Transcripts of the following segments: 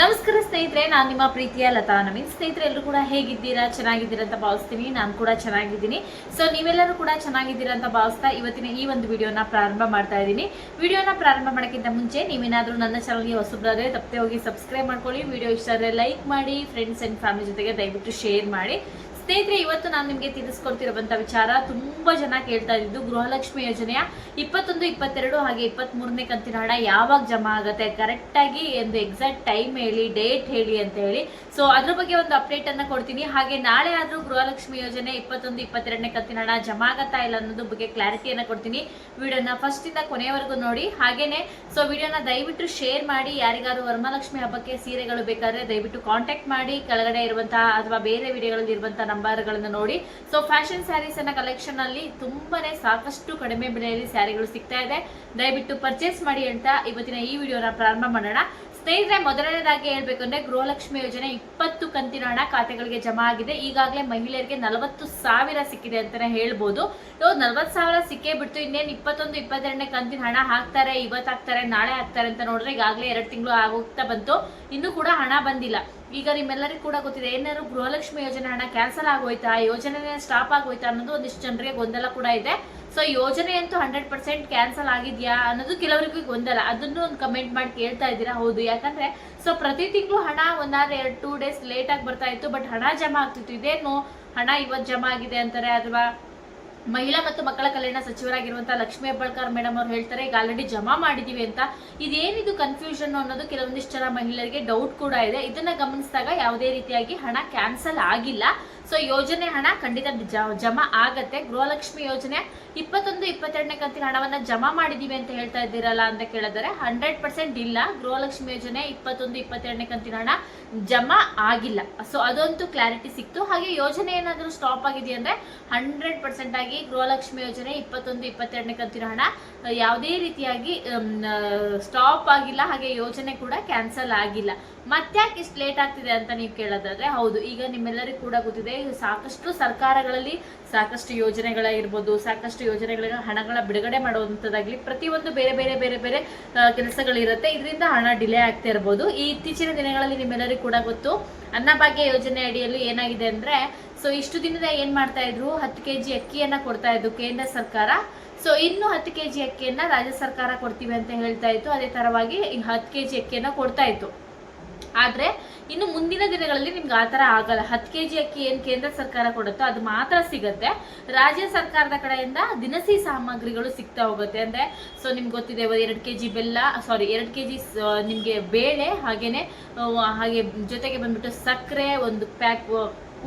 ನಮಸ್ಕಾರ ಸ್ನೇಹಿತರೆ, ನಾನು ನಿಮ್ಮ ಪ್ರೀತಿಯ ಲತಾ ನವೀನ್. ಸ್ನೇಹಿತರೆ, ಎಲ್ಲರೂ ಕೂಡ ಹೇಗಿದ್ದೀರಾ? ಚೆನ್ನಾಗಿದ್ದೀರಾ ಅಂತ ಭಾವಿಸ್ತೀನಿ. ನಾನು ಕೂಡ ಚೆನ್ನಾಗಿದ್ದೀನಿ. ಸೊ ನೀವೆಲ್ಲರೂ ಕೂಡ ಚೆನ್ನಾಗಿದ್ದೀರಾ ಅಂತ ಭಾವಿಸ್ತಾ ಇವತ್ತಿನ ಈ ಒಂದು ವಿಡಿಯೋನ ಪ್ರಾರಂಭ ಮಾಡ್ತಾ ಇದ್ದೀನಿ. ವಿಡಿಯೋನ ಪ್ರಾರಂಭ ಮಾಡೋಕ್ಕಿಂತ ಮುಂಚೆ ನೀವೇನಾದರೂ ನನ್ನ ಚಾನಲ್ಗೆ ಹೊಸಬ್ರಾದರೆ, ತಪ್ಪದೆ ಹೋಗಿ ಸಬ್ಸ್ಕ್ರೈಬ್ ಮಾಡ್ಕೊಳ್ಳಿ. ವಿಡಿಯೋ ಇಷ್ಟ ಆದರೆ ಲೈಕ್ ಮಾಡಿ ಫ್ರೆಂಡ್ಸ್ ಆ್ಯಂಡ್ ಫ್ಯಾಮಿಲಿ ಜೊತೆಗೆ ದಯವಿಟ್ಟು ಶೇರ್ ಮಾಡಿ. ಸ್ನೇಹಿತರೆ, ಇವತ್ತು ನಾನು ನಿಮಗೆ ತಿಳಿಸ್ಕೊಡ್ತಿರುವಂತ ವಿಚಾರ. ತುಂಬಾ ಜನ ಕೇಳ್ತಾ ಇದ್ದು ಗೃಹಲಕ್ಷ್ಮಿ ಯೋಜನೆಯ ಇಪ್ಪತ್ತೊಂದು, ಇಪ್ಪತ್ತೆರಡು ಹಾಗೆ ಇಪ್ಪತ್ತ್ ಮೂರನೇ ಕಂತಿನ ಹಣ ಯಾವಾಗ ಜಮಾ ಆಗುತ್ತೆ? ಕರೆಕ್ಟ್ ಆಗಿ ಒಂದು ಎಕ್ಸಾಕ್ಟ್ ಟೈಮ್ ಹೇಳಿ ಡೇಟ್ ಹೇಳಿ ಅಂತ ಹೇಳಿ. ಸೊ ಅದ್ರ ಬಗ್ಗೆ ಒಂದು ಅಪ್ಡೇಟ್ ಅನ್ನ ಕೊಡ್ತೀನಿ. ಹಾಗೆ ನಾಳೆ ಆದ್ರೂ ಗೃಹಲಕ್ಷ್ಮಿ ಯೋಜನೆ ಇಪ್ಪತ್ತೊಂದು, ಇಪ್ಪತ್ತೆರಡನೇ ಕಂತಿನ ಹಣ ಜಮಾ ಆಗತ್ತಾ ಇಲ್ಲ ಅನ್ನೋದ್ರ ಬಗ್ಗೆ ಕ್ಲಾರಿಟಿಯನ್ನ ಕೊಡ್ತೀನಿ. ವಿಡಿಯೋನ ಫಸ್ಟ್ ಇಂದ ಕೊನೆಯವರೆಗೂ ನೋಡಿ. ಹಾಗೇನೆ ಸೊ ವಿಡಿಯೋನ ದಯವಿಟ್ಟು ಶೇರ್ ಮಾಡಿ. ಯಾರಿಗಾದ್ರೂ ವರಮಹಾಲಕ್ಷ್ಮಿ ಹಬ್ಬಕ್ಕೆ ಸೀರೆಗಳು ಬೇಕಾದ್ರೆ ದಯವಿಟ್ಟು ಕಾಂಟ್ಯಾಕ್ಟ್ ಮಾಡಿ. ಕೆಳಗಡೆ ಇರುವಂತಹ ಅಥವಾ ಬೇರೆ ವಿಡಿಯೋಗಳಲ್ಲಿ ಇರುವಂತಹ ನಂಬರ್ಗಳನ್ನು ನೋಡಿ. ಸೊ ಫ್ಯಾಷನ್ ಸ್ಯಾರೀಸ್ ಅನ್ನ ಕಲೆಕ್ಷನ್ ಅಲ್ಲಿ ತುಂಬಾನೇ ಸಾಕಷ್ಟು ಕಡಿಮೆ ಬೆಲೆಯಲ್ಲಿ ಸ್ಯಾರಿಗಳು ಸಿಗ್ತಾ ಇದೆ. ದಯವಿಟ್ಟು ಪರ್ಚೇಸ್ ಮಾಡಿ ಅಂತ ಇವತ್ತಿನ ಈ ವಿಡಿಯೋನ ಪ್ರಾರಂಭ ಮಾಡೋಣ. ಸ್ನೇಹಿತರೆ, ಮೊದಲನೇದಾಗಿ ಹೇಳ್ಬೇಕು ಅಂದ್ರೆ ಗೃಹಲಕ್ಷ್ಮಿ ಯೋಜನೆ ಇಪ್ಪತ್ತು ಕಂತಿನ ಹಣ ಖಾತೆಗಳಿಗೆ ಜಮಾ ಆಗಿದೆ. ಈಗಾಗಲೇ ಮಹಿಳೆಯರಿಗೆ ನಲವತ್ತು ಸಾವಿರ ಸಿಕ್ಕಿದೆ ಅಂತಾನೆ ಹೇಳ್ಬೋದು. ಇವಾಗ ನಲವತ್ತು ಸಾವಿರ ಸಿಕ್ಕೇ ಬಿಡ್ತು. ಇನ್ನೇನು ಇಪ್ಪತ್ತೊಂದು, ಇಪ್ಪತ್ತೆರಡನೇ ಕಂತಿನ ಹಣ ಹಾಕ್ತಾರೆ ಇವತ್ತು ಹಾಕ್ತಾರೆ ನಾಳೆ ಹಾಕ್ತಾರೆ ಅಂತ ನೋಡಿದ್ರೆ ಈಗಾಗಲೇ ಎರಡು ತಿಂಗಳು ಆಗೋಗ್ತಾ ಬಂತು. ಇನ್ನೂ ಕೂಡ ಹಣ ಬಂದಿಲ್ಲ. ಈಗ ನಿಮ್ಮೆಲ್ಲರಿಗೂ ಕೂಡ ಗೊತ್ತಿದೆ, ಏನಾದ್ರು ಗೃಹಲಕ್ಷ್ಮಿ ಯೋಜನೆ ಹಣ ಕ್ಯಾನ್ಸಲ್ ಆಗೋಯ್ತಾ ಯೋಜನೆ ಸ್ಟಾಪ್ ಆಗೋಯ್ತಾ ಅನ್ನೋದು ಒಂದಿಷ್ಟು ಜನರಿಗೆ ಗೊಂದಲ ಕೂಡ ಇದೆ. ಸೊ ಯೋಜನೆ ಅಂತೂ ಹಂಡ್ರೆಡ್ ಪರ್ಸೆಂಟ್ ಕ್ಯಾನ್ಸಲ್ ಆಗಿದ್ಯಾ ಅನ್ನೋದು ಕೆಲವರಿಗೂ ಗೊಂದಲ. ಅದನ್ನು ಒಂದು ಕಮೆಂಟ್ ಮಾಡಿ ಕೇಳ್ತಾ ಇದ್ದೀರಾ? ಹೌದು. ಯಾಕಂದ್ರೆ ಸೊ ಪ್ರತಿ ತಿಂಗಳು ಹಣ ಒಂದಾದ್ರೆ ಎರಡು ಟೂ ಡೇಸ್ ಲೇಟ್ ಆಗಿ ಬರ್ತಾ ಇತ್ತು ಬಟ್ ಹಣ ಜಮಾ ಆಗ್ತಿತ್ತು. ಇದೇನು ಹಣ ಇವತ್ತು ಜಮಾ ಆಗಿದೆ ಅಂತಾರೆ, ಅಥವಾ ಮಹಿಳಾ ಮತ್ತು ಮಕ್ಕಳ ಕಲ್ಯಾಣ ಸಚಿವರಾಗಿರುವಂತಹ ಲಕ್ಷ್ಮೀ ಹೆಬ್ಬಾಳ್ಕರ್ ಮೇಡಮ್ ಅವ್ರು ಹೇಳ್ತಾರೆ, ಈಗ ಆಲ್ರೆಡಿ ಜಮಾ ಮಾಡಿದೀವಿ ಅಂತ. ಇದೇನಿದು ಕನ್ಫ್ಯೂಷನ್ ಅನ್ನೋದು ಕೆಲವೊಂದಿಷ್ಟು ಜನ ಮಹಿಳೆಯರಿಗೆ ಡೌಟ್ ಕೂಡ ಇದೆ. ಇದನ್ನ ಗಮನಿಸಿದಾಗ ಯಾವುದೇ ರೀತಿಯಾಗಿ ಹಣ ಕ್ಯಾನ್ಸಲ್ ಆಗಿಲ್ಲ. ಸೊ ಯೋಜನೆ ಹಣ ಖಂಡಿತ ಜಮಾ ಆಗತ್ತೆ. ಗೃಹಲಕ್ಷ್ಮಿ ಯೋಜನೆ ಇಪ್ಪತ್ತೊಂದು, ಇಪ್ಪತ್ತೆರಡನೇ ಕಂತಿನ ಹಣವನ್ನ ಜಮಾ ಮಾಡಿದೀವಿ ಅಂತ ಹೇಳ್ತಾ ಇದ್ದೀರಲ್ಲ ಅಂತ ಕೇಳಿದರೆ ಹಂಡ್ರೆಡ್ ಪರ್ಸೆಂಟ್ ಇಲ್ಲ. ಗೃಹಲಕ್ಷ್ಮಿ ಯೋಜನೆ ಇಪ್ಪತ್ತೊಂದು, ಇಪ್ಪತ್ತೆರಡನೇ ಕಂತಿನ ಹಣ ಜಮಾ ಆಗಿಲ್ಲ. ಸೊ ಅದಂತೂ ಕ್ಲಾರಿಟಿ ಸಿಕ್ತು. ಹಾಗೆ ಯೋಜನೆ ಏನಾದರೂ ಸ್ಟಾಪ್ ಆಗಿದೆ ಅಂದ್ರೆ ಹಂಡ್ರೆಡ್ ಪರ್ಸೆಂಟ್ ಆಗಿ ಗೃಹಲಕ್ಷ್ಮಿ ಯೋಜನೆ ಇಪ್ಪತ್ತೊಂದು, ಇಪ್ಪತ್ತೆರಡನೇ ಕಂತಿನ ಹಣ ಯಾವುದೇ ರೀತಿಯಾಗಿ ಸ್ಟಾಪ್ ಆಗಿಲ್ಲ. ಹಾಗೆ ಯೋಜನೆ ಕೂಡ ಕ್ಯಾನ್ಸಲ್ ಆಗಿಲ್ಲ. ಮತ್ತ್ಯಾಕೆ ಇಷ್ಟು ಲೇಟ್ ಆಗ್ತಿದೆ ಅಂತ ನೀವು ಕೇಳೋದಾದ್ರೆ ಹೌದು, ಈಗ ನಿಮ್ಮೆಲ್ಲರಿಗೂ ಕೂಡ ಗೊತ್ತಿದೆ, ಸಾಕಷ್ಟು ಸರ್ಕಾರಗಳಲ್ಲಿ ಸಾಕಷ್ಟು ಯೋಜನೆಗಳ ಇರ್ಬೋದು, ಸಾಕಷ್ಟು ಯೋಜನೆಗಳ ಹಣಗಳ ಬಿಡುಗಡೆ ಮಾಡುವಂಥದ್ದಾಗಲಿ ಪ್ರತಿಯೊಂದು ಬೇರೆ ಬೇರೆ ಬೇರೆ ಬೇರೆ ಕೆಲಸಗಳಿರುತ್ತೆ. ಇದರಿಂದ ಹಣ ಡಿಲೇ ಆಗ್ತಾ ಇರ್ಬೋದು. ಈ ಇತ್ತೀಚಿನ ದಿನಗಳಲ್ಲಿ ನಿಮ್ಮೆಲ್ಲರಿಗೂ ಕೂಡ ಗೊತ್ತು ಅನ್ನಭಾಗ್ಯ ಯೋಜನೆ ಅಡಿಯಲ್ಲಿ ಏನಾಗಿದೆ ಅಂದ್ರೆ ಸೊ ಇಷ್ಟು ದಿನದ ಏನು ಮಾಡ್ತಾ ಇದ್ರು? ಹತ್ತು ಕೆ ಜಿ ಅಕ್ಕಿಯನ್ನ ಕೊಡ್ತಾ ಇದ್ರು ಕೇಂದ್ರ ಸರ್ಕಾರ. ಸೊ ಇನ್ನು ಹತ್ತು ಕೆ ಜಿ ಅಕ್ಕಿಯನ್ನ ರಾಜ್ಯ ಸರ್ಕಾರ ಕೊಡ್ತೀವಿ ಅಂತ ಹೇಳ್ತಾ ಇತ್ತು. ಅದೇ ತರವಾಗಿ ಹತ್ತು ಕೆ ಜಿ ಅಕ್ಕಿಯನ್ನ ಕೊಡ್ತಾ ಇತ್ತು. ಆದ್ರೆ ಇನ್ನು ಮುಂದಿನ ದಿನಗಳಲ್ಲಿ ನಿಮ್ಗೆ ಆ ಥರ ಆಗಲ್ಲ. ಹತ್ತು ಕೆ ಜಿ ಅಕ್ಕಿ ಏನು ಕೇಂದ್ರ ಸರ್ಕಾರ ಕೊಡುತ್ತೋ ಅದು ಮಾತ್ರ ಸಿಗತ್ತೆ. ರಾಜ್ಯ ಸರ್ಕಾರದ ಕಡೆಯಿಂದ ದಿನಸಿ ಸಾಮಗ್ರಿಗಳು ಸಿಗ್ತಾ ಹೋಗುತ್ತೆ. ಅಂದ್ರೆ ಸೊ ನಿಮ್ಗೆ ಗೊತ್ತಿದೆ ಎರಡು ಕೆ ಜಿ ಬೆಲ್ಲ ಸಾರಿ ಎರಡು ಕೆ ಜಿ ನಿಮಗೆ ಬೇಳೆ, ಹಾಗೇನೆ ಹಾಗೆ ಜೊತೆಗೆ ಬಂದ್ಬಿಟ್ಟು ಸಕ್ಕರೆ, ಒಂದು ಪ್ಯಾಕ್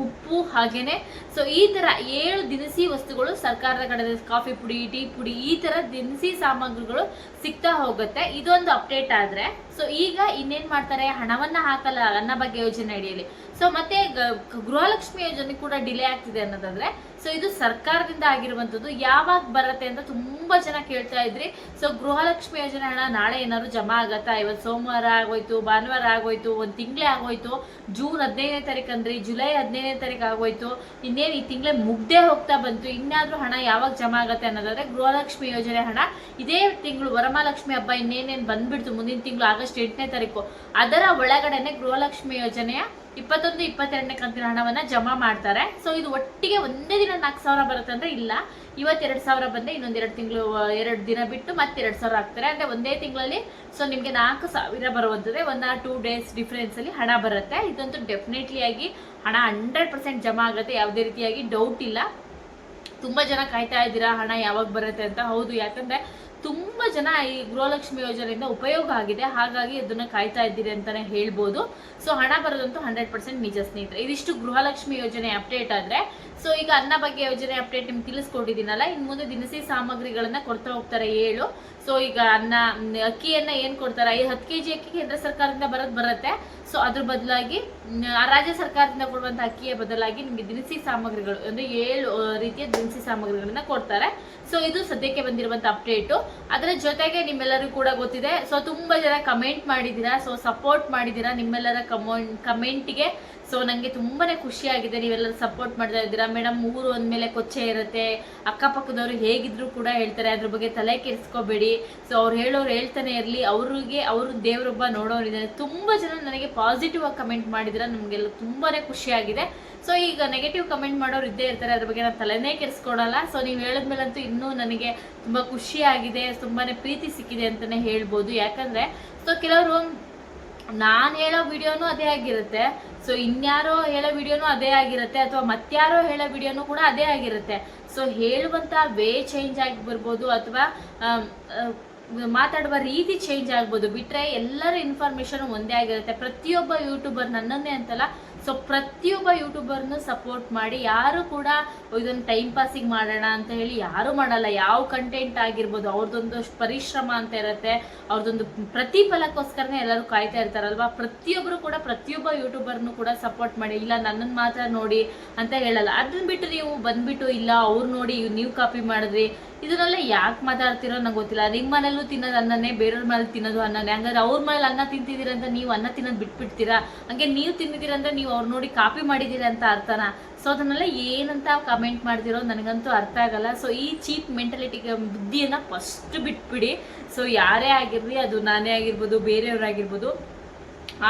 ಉಪ್ಪು ಹಾಗೇನೆ. ಸೊ ಈ ತರ ಏಳು ದಿನಸಿ ವಸ್ತುಗಳು ಸರ್ಕಾರದ ಕಡೆ ಕಾಫಿ ಪುಡಿ, ಟೀ ಪುಡಿ ಈ ತರ ದಿನಸಿ ಸಾಮಗ್ರಿಗಳು ಸಿಗ್ತಾ ಹೋಗುತ್ತೆ. ಇದೊಂದು ಅಪ್ಡೇಟ್ ಆದ್ರೆ. ಸೊ ಈಗ ಇನ್ನೇನ್ ಮಾಡ್ತಾರೆ? ಹಣವನ್ನ ಹಾಕಲ್ಲ ಅನ್ನ ಬಗ್ಗೆ ಯೋಜನೆ ಅಡಿಯಲ್ಲಿ. ಸೊ ಮತ್ತೆ ಗೃಹಲಕ್ಷ್ಮಿ ಯೋಜನೆ ಕೂಡ ಡಿಲೇ ಆಗ್ತಿದೆ ಅನ್ನೋದಾದ್ರೆ ಸೊ ಇದು ಸರ್ಕಾರದಿಂದ ಆಗಿರುವಂತದ್ದು ಯಾವಾಗ ಬರುತ್ತೆ ಅಂತ ತುಂಬಾ ಜನ ಕೇಳ್ತಾ ಇದ್ರಿ. ಸೊ ಗೃಹಲಕ್ಷ್ಮಿ ಯೋಜನೆ ಹಣ ನಾಳೆ ಏನಾದ್ರು ಜಮಾ ಆಗತ್ತಾ? ಇವತ್ತು ಸೋಮವಾರ ಆಗೋಯ್ತು, ಭಾನುವಾರ ಆಗೋಯ್ತು, ಒಂದ್ ತಿಂಗಳೇ ಆಗೋಯ್ತು, ಜೂನ್ ಹದಿನೈದನೇ ತಾರೀಕು ಅಂದ್ರಿ, ಜುಲೈ ಹದಿನೈದನೇ ತಾರೀಕು ಆಗೋಯ್ತು, ಇನ್ನೇನು ಈ ತಿಂಗಳೇ ಮುಗ್ದೇ ಹೋಗ್ತಾ ಬಂತು ಇನ್ನಾದ್ರೂ ಹಣ ಯಾವಾಗ ಜಮಾ ಆಗತ್ತೆ ಅನ್ನೋದಾದ್ರೆ ಗೃಹಲಕ್ಷ್ಮಿ ಯೋಜನೆ ಹಣ. ಇದೇ ತಿಂಗಳು ವರಮಹಾಲಕ್ಷ್ಮಿ ಹಬ್ಬ ಇನ್ನೇನೇನು ಬಂದ್ಬಿಡ್ತು ಮುಂದಿನ ತಿಂಗಳು ಆಗಸ್ಟ್ ಎಂಟನೇ ತಾರೀಕು, ಅದರ ಒಳಗಡೆನೆ ಗೃಹಲಕ್ಷ್ಮಿ ಯೋಜನೆಯ ಇಪ್ಪತ್ತೊಂದು ಇಪ್ಪತ್ತೆರಡನೇ ಕಂತಿನ ಹಣವನ್ನು ಜಮಾ ಮಾಡ್ತಾರೆ. ಸೊ ಇದು ಒಟ್ಟಿಗೆ ಒಂದೇ ದಿನ ನಾಲ್ಕು ಸಾವಿರ ಬರುತ್ತೆ ಅಂದರೆ ಇಲ್ಲ. ಇವತ್ತೆರಡು ಸಾವಿರ ಬಂದರೆ ಇನ್ನೊಂದೆರಡು ತಿಂಗಳು, ಎರಡು ದಿನ ಬಿಟ್ಟು ಮತ್ತೆ ಎರಡು ಸಾವಿರ ಆಗ್ತಾರೆ ಅಂದರೆ ಒಂದೇ ತಿಂಗಳಲ್ಲಿ ಸೊ ನಿಮಗೆ ನಾಲ್ಕು ಸಾವಿರ ಬರುವಂಥದ್ದೇ ಒಂದು ಟೂ ಡೇಸ್ ಡಿಫ್ರೆನ್ಸಲ್ಲಿ ಹಣ ಬರುತ್ತೆ. ಇದಂತೂ ಡೆಫಿನೆಟ್ಲಿ ಆಗಿ ಹಣ ಹಂಡ್ರೆಡ್ ಪರ್ಸೆಂಟ್ ಜಮಾ ಆಗುತ್ತೆ. ಯಾವುದೇ ರೀತಿಯಾಗಿ ಡೌಟ್ ಇಲ್ಲ. ತುಂಬ ಜನ ಕಾಯ್ತಾ ಇದ್ದೀರಾ, ಹಣ ಯಾವಾಗ ಬರುತ್ತೆ ಅಂತ? ಹೌದು, ಯಾಕಂದ್ರೆ ತುಂಬಾ ಜನ ಈ ಗೃಹಲಕ್ಷ್ಮಿ ಯೋಜನೆಯಿಂದ ಉಪಯೋಗ ಆಗಿದೆ. ಹಾಗಾಗಿ ಅದನ್ನ ಕಾಯ್ತಾ ಇದ್ದೀರಿ ಅಂತಾನೆ ಹೇಳ್ಬೋದು. ಸೊ ಹಣ ಬರೋದಂತೂ ಹಂಡ್ರೆಡ್ ಪರ್ಸೆಂಟ್ ನಿಜ ಸ್ನೇಹಿತರೆ. ಇದಿಷ್ಟು ಗೃಹಲಕ್ಷ್ಮಿ ಯೋಜನೆ ಅಪ್ಡೇಟ್ ಆದ್ರೆ ಸೊ ಈಗ ಅನ್ನ ಬಗ್ಗೆ ಯೋಜನೆ ಅಪ್ಡೇಟ್ ನಿಮ್ಗೆ ತಿಳಿಸ್ಕೊಟ್ಟಿದ್ದೀನಲ್ಲ ಇನ್ನು ಮುಂದೆ ದಿನಸಿ ಸಾಮಗ್ರಿಗಳನ್ನ ಕೊಡ್ತಾ ಹೋಗ್ತಾರೆ ಏಳು. ಸೊ ಈಗ ಅನ್ನ ಅಕ್ಕಿಯನ್ನ ಏನ್ ಕೊಡ್ತಾರೆ? ಈ ಹತ್ತು ಕೆಜಿ ಅಕ್ಕಿ ಕೇಂದ್ರ ಸರ್ಕಾರದಿಂದ ಬರೋದ್ ಬರುತ್ತೆ. ಸೊ ಅದ್ರ ಬದಲಾಗಿ ರಾಜ್ಯ ಸರ್ಕಾರದಿಂದ ಕೊಡುವಂತ ಅಕ್ಕಿಯ ಬದಲಾಗಿ ನಿಮ್ಗೆ ದಿನಸಿ ಸಾಮಗ್ರಿಗಳು, ಅಂದ್ರೆ ಏಳು ರೀತಿಯ ದಿನಸಿ ಸಾಮಗ್ರಿಗಳನ್ನ ಕೊಡ್ತಾರೆ. ಸೊ ಇದು ಸದ್ಯಕ್ಕೆ ಬಂದಿರುವಂತ ಅಪ್ಡೇಟು ಅದರ ಜೊತೆಗೆ ನಿಮ್ಮೆಲ್ಲರಿಗೂ ಕೂಡ ಗೊತ್ತಿದೆ. ಸೊ ತುಂಬಾ ಜನ ಕಮೆಂಟ್ ಮಾಡಿದ್ದೀರಾ? ಸೊ ಸಪೋರ್ಟ್ ಮಾಡಿದ್ದೀರಾ? ನಿಮ್ಮೆಲ್ಲರ ಕಮೆಂಟ್ ಕಮೆಂಟ್ಗೆ ಸೊ ನನಗೆ ತುಂಬಾನೇ ಖುಷಿಯಾಗಿದೆ. ನೀವೆಲ್ಲರೂ ಸಪೋರ್ಟ್ ಮಾಡ್ತಾ ಇದ್ದೀರಾ? ಮೇಡಮ್, ಊರು ಅಂದಮೇಲೆ ಕೊಚ್ಚೆ ಇರುತ್ತೆ. ಅಕ್ಕಪಕ್ಕದವರು ಹೇಗಿದ್ರು ಕೂಡ ಹೇಳ್ತಾರೆ, ಅದ್ರ ಬಗ್ಗೆ ತಲೆ ಕೆಡಿಸ್ಕೋಬೇಡಿ. ಸೊ ಅವ್ರು ಹೇಳೋರು ಹೇಳ್ತಾನೆ ಇರಲಿ. ಅವ್ರಿಗೆ ಅವರು ದೇವರೊಬ್ಬ ನೋಡೋರಿದ್ದಾರೆ ತುಂಬ ಜನ ನನಗೆ ಪಾಸಿಟಿವ್ ಆಗಿ ಕಮೆಂಟ್ ಮಾಡಿದ್ರೆ ನಮಗೆಲ್ಲ ತುಂಬಾ ಖುಷಿಯಾಗಿದೆ. ಸೊ ಈಗ ನೆಗೆಟಿವ್ ಕಮೆಂಟ್ ಮಾಡೋರು ಇದ್ದೇ ಇರ್ತಾರೆ. ಅದ್ರ ಬಗ್ಗೆ ನಾನು ತಲೆನೇ ಕೆಡಿಸ್ಕೊಡಲ್ಲ ಸೊ ನೀವು ಹೇಳಿದ್ಮೇಲಂತೂ ಇನ್ನೂ ನನಗೆ ತುಂಬ ಖುಷಿಯಾಗಿದೆ ತುಂಬಾ ಪ್ರೀತಿ ಸಿಕ್ಕಿದೆ ಅಂತಲೇ ಹೇಳ್ಬೋದು. ಯಾಕಂದರೆ ಸೊ ಕೆಲವರು ನಾನು ಹೇಳೋ ವಿಡಿಯೋನು ಅದೇ ಆಗಿರುತ್ತೆ. ಸೊ ಇನ್ಯಾರೋ ಹೇಳೋ ವಿಡಿಯೋನು ಅದೇ ಆಗಿರುತ್ತೆ ಅಥವಾ ಮತ್ಯಾರೋ ಹೇಳೋ ವಿಡಿಯೋನು ಕೂಡ ಅದೇ ಆಗಿರುತ್ತೆ. ಸೊ ಹೇಳುವಂಥ ವೇ ಚೇಂಜ್ ಆಗಿ ಬರ್ಬೋದು ಅಥವಾ ಮಾತಾಡುವ ರೀತಿ ಚೇಂಜ್ ಆಗ್ಬೋದು. ಬಿಟ್ರೆ ಎಲ್ಲರ ಇನ್ಫಾರ್ಮೇಶನ್ ಒಂದೇ ಆಗಿರುತ್ತೆ. ಪ್ರತಿಯೊಬ್ಬ ಯೂಟ್ಯೂಬರ್ ನನ್ನನ್ನೇ ಅಂತಲ್ಲ ಸೊ ಪ್ರತಿಯೊಬ್ಬ ಯೂಟ್ಯೂಬರ್ನು ಸಪೋರ್ಟ್ ಮಾಡಿ, ಯಾರು ಕೂಡ ಇದೊಂದು ಟೈಮ್ ಪಾಸಿಗೆ ಮಾಡೋಣ ಅಂತ ಹೇಳಿ ಯಾರು ಮಾಡಲ್ಲ. ಯಾವ ಕಂಟೆಂಟ್ ಆಗಿರ್ಬೋದು ಅವ್ರದ್ದೊಂದು ಪರಿಶ್ರಮ ಅಂತ ಇರುತ್ತೆ. ಅವ್ರದ್ದೊಂದು ಪ್ರತಿಫಲಕ್ಕೋಸ್ಕರನೇ ಎಲ್ಲರೂ ಕಾಯ್ತಾ ಇರ್ತಾರಲ್ವಾ? ಪ್ರತಿಯೊಬ್ಬರು ಕೂಡ, ಪ್ರತಿಯೊಬ್ಬ ಯೂಟ್ಯೂಬರ್ನು ಕೂಡ ಸಪೋರ್ಟ್ ಮಾಡಿ, ಇಲ್ಲ ನನ್ನನ್ನು ಮಾತ್ರ ನೋಡಿ ಅಂತ ಹೇಳಲ್ಲ. ಅದನ್ನ ಬಿಟ್ಟು ನೀವು ಬಂದ್ಬಿಟ್ಟು, ಇಲ್ಲ ಅವ್ರು ನೋಡಿ ನೀವು ಕಾಪಿ ಮಾಡಿದ್ರಿ, ಇದನ್ನೆಲ್ಲ ಯಾಕೆ ಮಾತಾಡ್ತಿರೋ ನಂಗೆ ಗೊತ್ತಿಲ್ಲ. ನಿಮ್ಮ ಮನೇಲೂ ತಿನ್ನೋದು ಅನ್ನನೇ, ಬೇರೆಯವ್ರ ಮನೇಲಿ ತಿನ್ನೋದು ಅನ್ನನೇ. ಹಂಗಾದ್ರೆ ಅವ್ರ ಮನೇಲಿ ಅನ್ನ ತಿಂತಿದ್ದೀರ ಅಂತ ನೀವು ಅನ್ನ ತಿನ್ನೋದು ಬಿಟ್ಬಿಡ್ತೀರಾ? ಹಂಗೆ ನೀವು ತಿಂದಿದ್ದೀರ ಅಂದ್ರೆ ನೀವು ಅವ್ರು ನೋಡಿ ಕಾಪಿ ಮಾಡಿದ್ದೀರಿ ಅಂತ ಅರ್ಥನ? ಸೊ ಅದನ್ನೆಲ್ಲ ಏನಂತ ಕಮೆಂಟ್ ಮಾಡ್ತಿರೋ ನನಗಂತೂ ಅರ್ಥ ಆಗಲ್ಲ. ಸೊ ಈ ಚೀಪ್ ಮೆಂಟಾಲಿಟಿಗೆ ಬುದ್ಧಿಯನ್ನು ಫಸ್ಟ್ ಬಿಟ್ಬಿಡಿ. ಸೊ ಯಾರೇ ಆಗಿರಲಿ, ಅದು ನಾನೇ ಆಗಿರ್ಬೋದು ಬೇರೆಯವರಾಗಿರ್ಬೋದು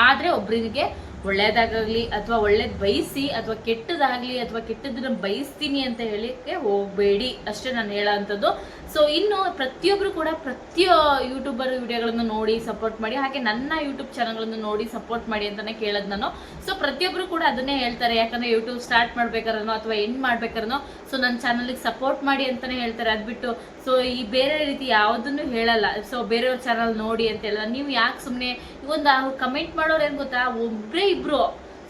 ಆದರೆ ಒಬ್ಬರಿಗೆ ಒಳ್ಳೇದಾಗಲಿ ಅಥವಾ ಒಳ್ಳೇದು ಬಯಸಿ ಅಥವಾ ಕೆಟ್ಟದಾಗಲಿ ಅಥವಾ ಕೆಟ್ಟದನ್ನು ಬಯಸ್ತೀನಿ ಅಂತ ಹೇಳಿಕ್ಕೆ ಹೋಗಬೇಡಿ. ಅಷ್ಟೇ ನಾನು ಹೇಳೋವಂಥದ್ದು ಸೊ ಇನ್ನು ಪ್ರತಿಯೊಬ್ಬರು ಕೂಡ ಪ್ರತಿಯೊ ಯೂಟ್ಯೂಬರ್ ವಿಡಿಯೋಗಳನ್ನು ನೋಡಿ ಸಪೋರ್ಟ್ ಮಾಡಿ, ಹಾಗೆ ನನ್ನ ಯೂಟ್ಯೂಬ್ ಚಾನಲ್ಗಳನ್ನು ನೋಡಿ ಸಪೋರ್ಟ್ ಮಾಡಿ ಅಂತಲೇ ಕೇಳೋದು ನಾನು. ಸೊ ಪ್ರತಿಯೊಬ್ಬರು ಕೂಡ ಅದನ್ನೇ ಹೇಳ್ತಾರೆ, ಯಾಕಂದರೆ ಯೂಟ್ಯೂಬ್ ಸ್ಟಾರ್ಟ್ ಮಾಡ್ಬೇಕಾರನೋ ಅಥವಾ ಎಂಡ್ ಮಾಡ್ಬೇಕಾರನೋ ಸೊ ನನ್ನ ಚಾನಲಿಗೆ ಸಪೋರ್ಟ್ ಮಾಡಿ ಅಂತಲೇ ಹೇಳ್ತಾರೆ. ಅದ್ಬಿಟ್ಟು ಸೊ ಈ ಬೇರೆ ರೀತಿ ಯಾವುದನ್ನು ಹೇಳಲ್ಲ. ಸೊ ಬೇರೆಯವ್ರ ಚಾನಲ್ ನೋಡಿ ಅಂತ ಹೇಳಲ್ಲ ನೀವು ಯಾಕೆ ಸುಮ್ಮನೆ ಒಂದು ಕಮೆಂಟ್ ಮಾಡೋರು ಏನು ಗೊತ್ತಾ? ಒಬ್ಬರೇ ಇಬ್ಬರು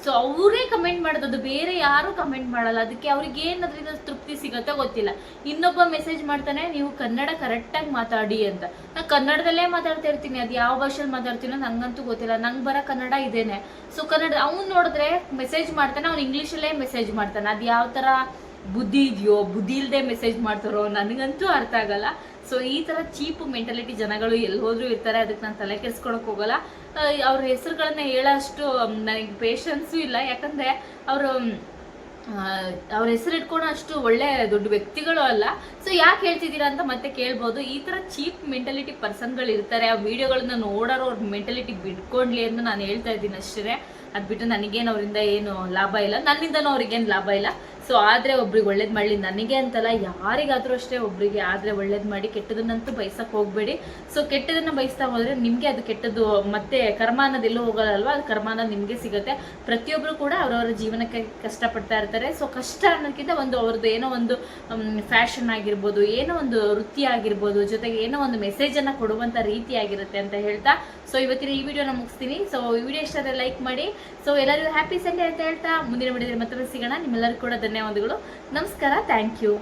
ಸೊ ಅವರೇ ಕಮೆಂಟ್ ಮಾಡೋದು ಬೇರೆ, ಯಾರು ಕಮೆಂಟ್ ಮಾಡಲ್ಲ. ಅದಕ್ಕೆ ಅವ್ರಿಗೆ ಏನದ್ರಿಂದ ತೃಪ್ತಿ ಸಿಗುತ್ತೋ ಗೊತ್ತಿಲ್ಲ. ಇನ್ನೊಬ್ಬ ಮೆಸೇಜ್ ಮಾಡ್ತಾನೆ, ನೀವು ಕನ್ನಡ ಕರೆಕ್ಟಾಗಿ ಮಾತಾಡಿ ಅಂತ. ನಾನು ಕನ್ನಡದಲ್ಲೇ ಮಾತಾಡ್ತಾ ಇರ್ತೀನಿ. ಅದು ಯಾವ ಭಾಷೆಯಲ್ಲಿ ಮಾತಾಡ್ತೀನೋ ನಂಗಂತೂ ಗೊತ್ತಿಲ್ಲ. ನಂಗೆ ಬರೋ ಕನ್ನಡ ಇದೇನೆ. ಸೊ ಕನ್ನಡ, ಅವ್ನು ನೋಡಿದ್ರೆ ಮೆಸೇಜ್ ಮಾಡ್ತಾನೆ, ಅವ್ನು ಇಂಗ್ಲೀಷಲ್ಲೇ ಮೆಸೇಜ್ ಮಾಡ್ತಾನೆ. ಅದು ಯಾವ ಥರ ಬುದ್ಧಿ ಇದೆಯೋ, ಬುದ್ಧಿ ಇಲ್ಲದೆ ಮೆಸೇಜ್ ಮಾಡ್ತಾರೋ, ನನಗಂತೂ ಅರ್ಥ ಆಗಲ್ಲ. ಸೊ ಈ ಥರ ಚೀಪ್ ಮೆಂಟಾಲಿಟಿ ಜನಗಳು ಎಲ್ಲಿ ಹೋದರೂ ಇರ್ತಾರೆ, ಅದಕ್ಕೆ ನಾನು ತಲೆ ಕೆಡ್ಸ್ಕೊಳಕ್ ಹೋಗಲ್ಲ. ಅವ್ರ ಹೆಸರುಗಳನ್ನ ಹೇಳೋಷ್ಟು ನನಗೆ ಪೇಷನ್ಸು ಇಲ್ಲ. ಯಾಕಂದರೆ ಅವರು ಅವ್ರ ಹೆಸರು ಇಟ್ಕೊಳೋ ಅಷ್ಟು ಒಳ್ಳೆ ದೊಡ್ಡ ವ್ಯಕ್ತಿಗಳು ಅಲ್ಲ. ಸೊ ಯಾಕೆ ಹೇಳ್ತಿದ್ದೀರಾ ಅಂತ ಮತ್ತೆ ಕೇಳ್ಬೋದು. ಈ ಥರ ಚೀಪ್ ಮೆಂಟಾಲಿಟಿ ಪರ್ಸನ್ಗಳು ಇರ್ತಾರೆ. ಆ ವಿಡಿಯೋಗಳನ್ನ ನೋಡೋರು ಅವ್ರ ಮೆಂಟಾಲಿಟಿ ಬಿಟ್ಕೊಂಡ್ಲಿ ಅಂತ ನಾನು ಹೇಳ್ತಾ ಇದ್ದೀನಿ ಅಷ್ಟೇ. ಅದು ಬಿಟ್ಟು ನನಗೇನು ಅವರಿಂದ ಏನು ಲಾಭ ಇಲ್ಲ. ನನ್ನಿಂದನೂ ಅವ್ರಿಗೇನು ಲಾಭ ಇಲ್ಲ. ಸೊ ಆದರೆ ಒಬ್ರಿಗೆ ಒಳ್ಳೇದು ಮಾಡಲಿ. ನನಗೆ ಅಂತಲ್ಲ, ಯಾರಿಗಾದರೂ ಅಷ್ಟೇ ಒಬ್ಬರಿಗೆ ಆದರೆ ಒಳ್ಳೇದು ಮಾಡಿ, ಕೆಟ್ಟದನ್ನಂತೂ ಬಯಸಕ್ಕೆ ಹೋಗಬೇಡಿ. ಸೊ ಕೆಟ್ಟದನ್ನ ಬಯಸ್ತಾ ಹೋದರೆ ನಿಮಗೆ ಅದು ಕೆಟ್ಟದ್ದು, ಮತ್ತೆ ಕರ್ಮ ಅನ್ನೋದು ಎಲ್ಲೂ ಅದು ಕರ್ಮ ಅನ್ನೋದು ನಿಮಗೆ ಸಿಗುತ್ತೆ. ಪ್ರತಿಯೊಬ್ಬರು ಕೂಡ ಅವರವರ ಜೀವನಕ್ಕೆ ಕಷ್ಟಪಡ್ತಾ ಇರ್ತಾರೆ. ಸೊ ಕಷ್ಟ ಅನ್ನೋದಕ್ಕಿಂತ ಒಂದು ಅವ್ರದ್ದು ಏನೋ ಒಂದು ಫ್ಯಾಷನ್ ಆಗಿರ್ಬೋದು, ಏನೋ ಒಂದು ವೃತ್ತಿ ಆಗಿರ್ಬೋದು, ಜೊತೆಗೆ ಏನೋ ಒಂದು ಮೆಸೇಜನ್ನು ಕೊಡುವಂಥ ರೀತಿ ಆಗಿರುತ್ತೆ ಅಂತ ಹೇಳ್ತಾ. ಸೊ ಇವತ್ತಿನ ಈ ವಿಡಿಯೋನ ಮುಗಿಸ್ತೀನಿ. ಸೊ ಈ ವಿಡಿಯೋ ಇಷ್ಟ ಲೈಕ್ ಮಾಡಿ. ಸೊ ಎಲ್ಲರಿಗೂ ಹ್ಯಾಪಿ ಸಂಡೇ ಅಂತ ಹೇಳ್ತಾ. ಮುಂದಿನ ವಿಡಿಯೋದಲ್ಲಿ ಮತ್ತೊಮ್ಮೆ ಸಿಗೋಣ. ನಿಮ್ಮೆಲ್ಲರೂ ಕೂಡ ಧನ್ಯವಾದಗಳು. ನಮಸ್ಕಾರ. Thank you